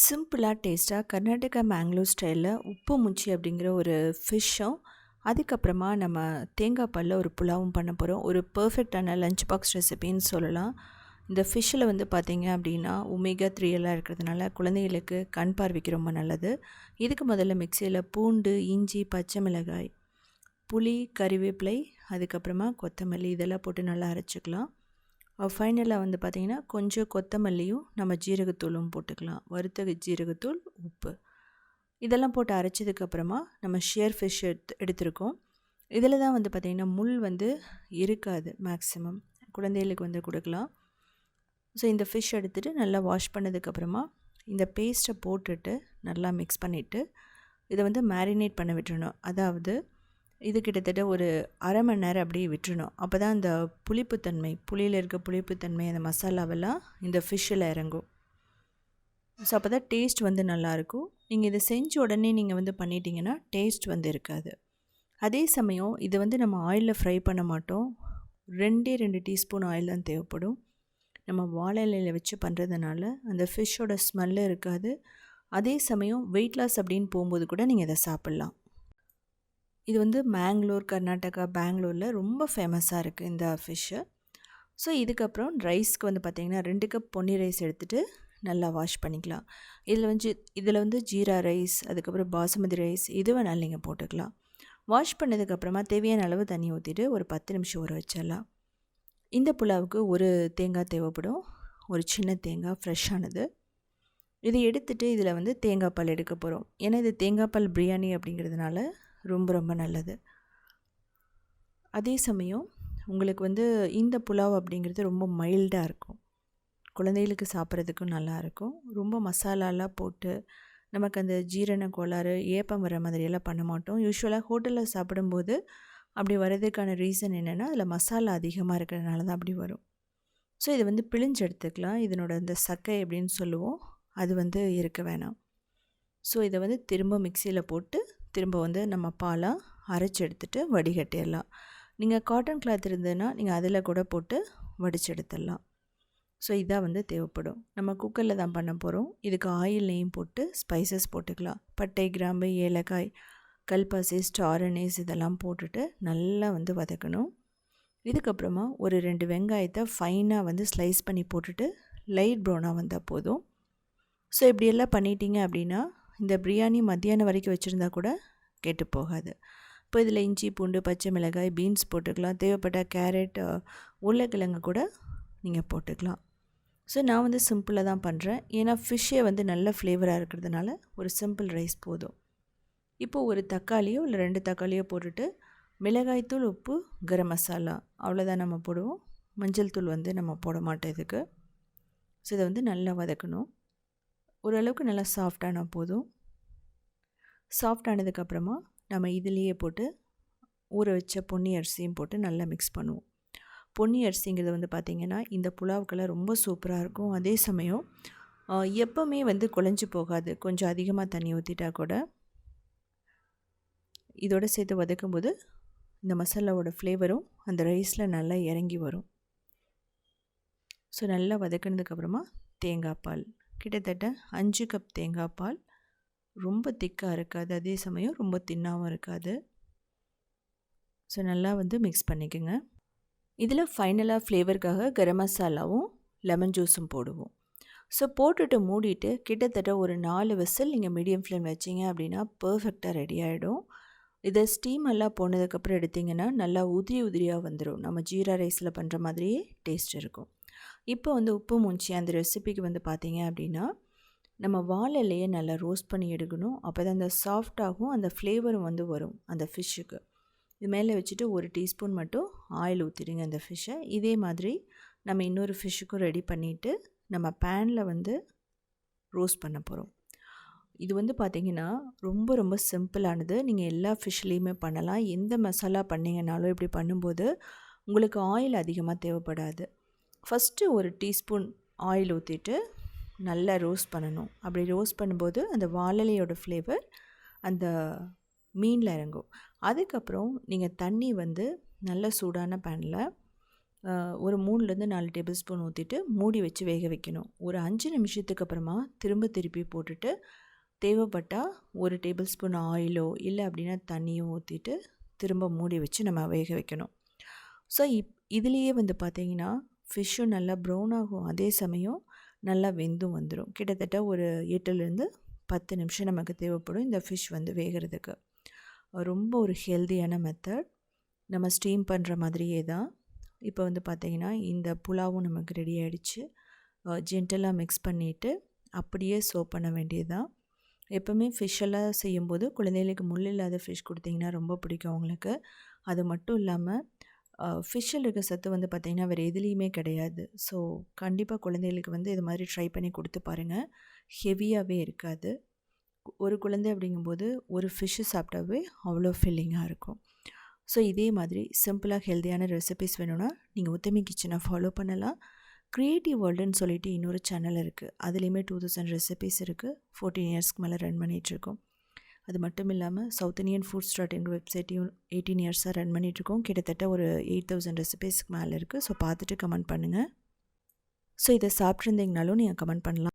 சிம்பிளாக டேஸ்ட்டாக கர்நாடகா மேங்களூர் ஸ்டைலில் உப்பு முச்சி அப்படிங்கிற ஒரு ஃபிஷ்ஷும் அதுக்கப்புறமா நம்ம தேங்காய் பாலில் ஒரு புலாவும் பண்ண போகிறோம் ஒரு பர்ஃபெக்டான லஞ்ச் பாக்ஸ் ரெசிபின்னு சொல்லலாம். இந்த ஃபிஷ்ஷில் வந்து பார்த்திங்க அப்படின்னா ஒமேகா த்ரீ எல்லாம் இருக்கிறதுனால குழந்தைகளுக்கு கண் பார்வைக்கு ரொம்ப நல்லது. இதுக்கு முதல்ல மிக்சியில் பூண்டு இஞ்சி பச்சை மிளகாய் புளி கறிவேப்பிலை அதுக்கப்புறமா கொத்தமல்லி இதெல்லாம் போட்டு நல்லா அரைச்சிக்கலாம். ஃபைனலாக வந்து பார்த்திங்கன்னா கொஞ்சம் கொத்தமல்லியும் நம்ம ஜீரகத்தூளும் போட்டுக்கலாம். வறுத்த ஜீரகத்தூள் உப்பு. இதெல்லாம் போட்டு அரைச்சதுக்கப்புறமா நம்ம ஷியர் ஃபிஷ் எடுத்து எடுத்திருக்கோம். இதில் தான் வந்து பார்த்திங்கன்னா முள் வந்து இருக்காது மேக்ஸிமம் குழந்தைகளுக்கு வந்து கொடுக்கலாம். ஸோ இந்த ஃபிஷ் எடுத்துகிட்டு நல்லா வாஷ் பண்ணதுக்கப்புறமா இந்த பேஸ்ட்டை போட்டுட்டு நல்லா மிக்ஸ் பண்ணிவிட்டு இதை வந்து மேரினேட் பண்ண விட்டுறணும். அதாவது இது கிட்டத்தட்ட ஒரு அரை மணி நேரம் அப்படியே விட்டுறணும். அப்போ தான் அந்த புளிப்புத்தன்மை புளியில் இருக்க புளிப்புத்தன்மை அந்த மசாலாவெல்லாம் இந்த ஃபிஷ்ஷில் இறங்கும். ஸோ அப்போ தான் டேஸ்ட் வந்து நல்லாயிருக்கும் நீங்கள் இதை செஞ்ச உடனே நீங்கள் வந்து பண்ணிட்டீங்கன்னா டேஸ்ட் வந்து இருக்காது. அதே சமயம் இது வந்து நம்ம ஆயிலில் ஃப்ரை பண்ண மாட்டோம். ரெண்டே ரெண்டு டீஸ்பூன் ஆயில் தான் தேவைப்படும். நம்ம வாழை இலையில் வச்சு பண்ணுறதுனால அந்த ஃபிஷ்ஷோட ஸ்மெல்லு இருக்காது. அதே சமயம் வெயிட் லாஸ் அப்படின்னு போகும்போது கூட நீங்கள் இதை சாப்பிட்லாம். இது வந்து மேங்களூர் கர்நாடகா பெங்களூரில் ரொம்ப ஃபேமஸாக இருக்குது இந்த ஃபிஷ்ஷு ஸோ இதுக்கப்புறம் ரைஸ்க்கு வந்து பார்த்திங்கன்னா ரெண்டு கப் பொன்னி ரைஸ் எடுத்துகிட்டு நல்லா வாஷ் பண்ணிக்கலாம். இதில் வந்து இதில் வந்து ஜீரா ரைஸ் அதுக்கப்புறம் பாசுமதி ரைஸ் இது வேணாலும் நீங்கள் போட்டுக்கலாம். வாஷ் பண்ணதுக்கப்புறமா தேவையான அளவு தண்ணி ஊற்றிட்டு ஒரு பத்து நிமிஷம் ஊற வச்சிடலாம். இந்த புலாவுக்கு ஒரு தேங்காய் தேவைப்படும். ஒரு சின்ன தேங்காய் ஃப்ரெஷ்ஷானது இதை எடுத்துகிட்டு இதில் வந்து தேங்காய் பால் எடுக்க போகிறோம் ஏன்னா இது தேங்காய் பால் பிரியாணி அப்படிங்கிறதுனால ரொம்ப ரொம்ப நல்லது. அதே சமயம் உங்களுக்கு வந்து இந்த புலாவ் அப்படிங்கிறது ரொம்ப மைல்டாக இருக்கும். குழந்தைகளுக்கு சாப்பிட்றதுக்கும் நல்லாயிருக்கும் ரொம்ப மசாலாலாம் போட்டு நமக்கு அந்த ஜீரண கோளாறு ஏப்பம் வர மாதிரியெல்லாம் பண்ண மாட்டோம். யூஸ்வலாக ஹோட்டலில் சாப்பிடும்போது அப்படி வர்றதுக்கான ரீசன் என்னென்னா அதில் மசாலா அதிகமாக இருக்கிறதுனால தான் அப்படி வரும். ஸோ இதை வந்து பிழிஞ்சு எடுத்துக்கலாம். இதனோட அந்த சக்கை அப்படின்னு சொல்லுவோம். அது வந்து இருக்க வேணாம். ஸோ இதை வந்து திரும்ப மிக்சியில் போட்டு திரும்ப வந்து நம்ம பாலாக அரைச்சி எடுத்துகிட்டு வடிகட்டிடலாம். நீங்கள் காட்டன் கிளாத் இருந்ததுன்னா நீங்கள் அதில் கூட போட்டு வடித்து எடுத்துடலாம் ஸோ இதாக வந்து தேவைப்படும். நம்ம குக்கரில் தான் பண்ண போகிறோம் இதுக்கு ஆயில் நெய்யும் போட்டு ஸ்பைசஸ் போட்டுக்கலாம். பட்டை கிராம்பு ஏலக்காய் கல்பாசி ஸ்டார் அனேஸ் இதெல்லாம் போட்டுட்டு நல்லா வந்து வதக்கணும். இதுக்கப்புறமா ஒரு ரெண்டு வெங்காயத்தை ஃபைனாக வந்து ஸ்லைஸ் பண்ணி போட்டுட்டு லைட் ப்ரௌனாக வந்தால் போதும். ஸோ இப்படியெல்லாம் பண்ணிட்டீங்க அப்படின்னா இந்த பிரியாணி மத்தியானம் வரைக்கும் வச்சுருந்தா கூட கெட்டு போகாது. இப்போ இதில் இஞ்சி பூண்டு பச்சை மிளகாய் பீன்ஸ் போட்டுக்கலாம். தேவைப்பட்ட கேரட் உருளைக்கிழங்கு கூட நீங்கள் போட்டுக்கலாம். ஸோ நான் வந்து சிம்பிளாக தான் பண்ணுறேன் ஏன்னா ஃபிஷ்ஷே வந்து நல்ல ஃப்ளேவராக இருக்கிறதுனால ஒரு சிம்பிள் ரைஸ் போதும். இப்போது ஒரு தக்காளியோ இல்லை ரெண்டு தக்காளியோ போட்டுட்டு மிளகாய்த்தூள் உப்பு கரம் மசாலா அவ்வளோதான் நம்ம போடுவோம். மஞ்சள் தூள் வந்து நம்ம போட மாட்டோம் இதுக்கு. ஸோ இதை வந்து நல்லா வதக்கணும். ஓரளவுக்கு நல்லா சாஃப்டான போதும். சாஃப்டானதுக்கப்புறமா நம்ம இதுலேயே போட்டு ஊற வச்ச பொன்னி அரிசியும் போட்டு நல்லா மிக்ஸ் பண்ணுவோம். பொன்னி அரிசிங்கிறது வந்து பார்த்திங்கன்னா இந்த புலாவுக்கெல்லாம் ரொம்ப சூப்பராக இருக்கும். அதே சமயம் எப்போவுமே வந்து குழஞ்சி போகாது. கொஞ்சம் அதிகமாக தண்ணி ஊற்றிட்டா கூட இதோடு சேர்த்து வதக்கும்போது இந்த மசாலாவோட ஃப்ளேவரும் அந்த ரைஸில் நல்லா இறங்கி வரும். ஸோ நல்லா வதக்கினதுக்கப்புறமா தேங்காய் பால். கிட்டத்தட்ட அஞ்சு கப் தேங்காய் பால். ரொம்ப திக்காக இருக்காது. அதே சமயம் ரொம்ப தின்னாகவும் இருக்காது. ஸோ நல்லா வந்து மிக்ஸ் பண்ணிக்கோங்க. இதில் ஃபைனலாக ஃப்ளேவருக்காக கரம் மசாலாவும் லெமன் ஜூஸும் போடுவோம். ஸோ போட்டுட்டு மூடிட்டு கிட்டத்தட்ட ஒரு நாலு விசில் நீங்கள் மீடியம் ஃப்ளேம் வச்சிங்க அப்படின்னா பர்ஃபெக்டாக ரெடி ஆகிடும் இதை ஸ்டீம் எல்லாம் போனதுக்கப்புறம் எடுத்திங்கன்னா நல்லா உதிரி உதிரியாக வந்துடும் நம்ம ஜீரா ரைஸில் பண்ணுற மாதிரியே டேஸ்ட் இருக்கும். இப்போ வந்து உப்பு மூஞ்சி அந்த ரெசிபிக்கு வந்து பார்த்தீங்க அப்படின்னா நம்ம வாழலையே நல்லா ரோஸ்ட் பண்ணி எடுக்கணும். அப்போ தான் அந்த சாஃப்டாகவும் அந்த ஃப்ளேவரும் வந்து வரும் அந்த ஃபிஷ்ஷுக்கு இது மேலே வச்சுட்டு ஒரு டீஸ்பூன் மட்டும் ஆயில் ஊற்றிடுங்க அந்த ஃபிஷ்ஷை இதே மாதிரி நம்ம இன்னொரு ஃபிஷ்ஷுக்கும் ரெடி பண்ணிவிட்டு நம்ம பேனில் வந்து ரோஸ்ட் பண்ண போகிறோம் இது வந்து பார்த்திங்கன்னா ரொம்ப ரொம்ப சிம்பிளானது நீங்கள் எல்லா ஃபிஷ்லேயுமே பண்ணலாம். எந்த மசாலா பண்ணிங்கனாலும் இப்படி பண்ணும்போது உங்களுக்கு ஆயில் அதிகமாக தேவைப்படாது. ஃபஸ்ட்டு ஒரு டீஸ்பூன் ஆயில் ஊற்றிட்டு நல்லா ரோஸ்ட் பண்ணணும். அப்படி ரோஸ்ட் பண்ணும்போது அந்த வாழலையோட ஃப்ளேவர் அந்த மீனில் இறங்கும். அதுக்கப்புறம் நீங்கள் தண்ணி வந்து நல்ல சூடான பேனில் ஒரு மூணுலேருந்து நாலு டேபிள் ஸ்பூன் ஊற்றிட்டு மூடி வச்சு வேக வைக்கணும். ஒரு அஞ்சு நிமிஷத்துக்கு அப்புறமா திரும்ப திருப்பி போட்டுட்டு தேவைப்பட்டால் ஒரு டேபிள் ஸ்பூன் ஆயிலோ இல்லை அப்படின்னா தண்ணியோ ஊற்றிட்டு திரும்ப மூடி வச்சு நம்ம வேக வைக்கணும். ஸோ இப் இதுலேயே வந்து பார்த்தீங்கன்னா ஃபிஷ்ஷும் நல்லா ப்ரௌன் ஆகும். அதே சமயம் நல்லா வெந்தும் வந்துடும் கிட்டத்தட்ட ஒரு எட்டுலேருந்து பத்து நிமிஷம் நமக்கு தேவைப்படும் இந்த ஃபிஷ் வந்து வேகிறதுக்கு. ரொம்ப ஒரு ஹெல்தியான மெத்தட் நம்ம ஸ்டீம் பண்ணுற மாதிரியே தான். இப்போ வந்து பார்த்திங்கன்னா இந்த புலாவும் நமக்கு ரெடி ஆகிடுச்சு ஜென்டலாக மிக்ஸ் பண்ணிவிட்டு அப்படியே சோப் பண்ண வேண்டியது தான் எப்போவுமே ஃபிஷ்ஷெல்லாம் செய்யும்போது குழந்தைகளுக்கு முள் இல்லாத ஃபிஷ் கொடுத்தீங்கன்னா ரொம்ப பிடிக்கும் அவங்களுக்கு. அது மட்டும் இல்லாமல் ஃபிஷ்ஷில் இருக்க சத்து வந்து பார்த்திங்கன்னா வேறு எதுலேயுமே கிடையாது. ஸோ கண்டிப்பாக குழந்தைகளுக்கு வந்து இது மாதிரி ட்ரை பண்ணி கொடுத்து பாருங்கள் ஹெவியாகவே இருக்காது. ஒரு குழந்தை அப்படிங்கும்போது ஒரு ஃபிஷ்ஷு சாப்பிட்டாவே அவ்வளோ ஃபில்லிங்காக இருக்கும். ஸோ இதே மாதிரி சிம்பிளாக ஹெல்த்தியான ரெசிபிஸ் வேணும்னா நீங்கள் உத்தமி கிச்சனை ஃபாலோ பண்ணலாம். க்ரியேட்டிவ் வேர்ல்டுன்னு சொல்லிட்டு இன்னொரு சேனல் இருக்குது அதுலேயுமே டூ தௌசண்ட் ரெசிபிஸ் இருக்குது ஃபோர்டீன் இயர்ஸ்க்கு மேலே ரன் பண்ணிகிட்ருக்கோம் அது மட்டும் இல்லாமல் சவுத் இந்தியன் ஃபுட் ஸ்டார்ட் ஸ்டார்ட்ங்கிற வெப்சைட்டையும் எயிட்டீன் இயர்ஸாக ரன் பண்ணிகிட்ருக்கோம் கிட்டத்தட்ட ஒரு எயிட் தௌசண்ட் ரெசிபீஸ்க்கு மேலே இருக்குது ஸோ பார்த்துட்டு கமெண்ட் பண்ணுங்கள் ஸோ இதை சாப்பிட்ருந்தீங்கனாலும் நீங்கள் கமெண்ட் பண்ணலாம்.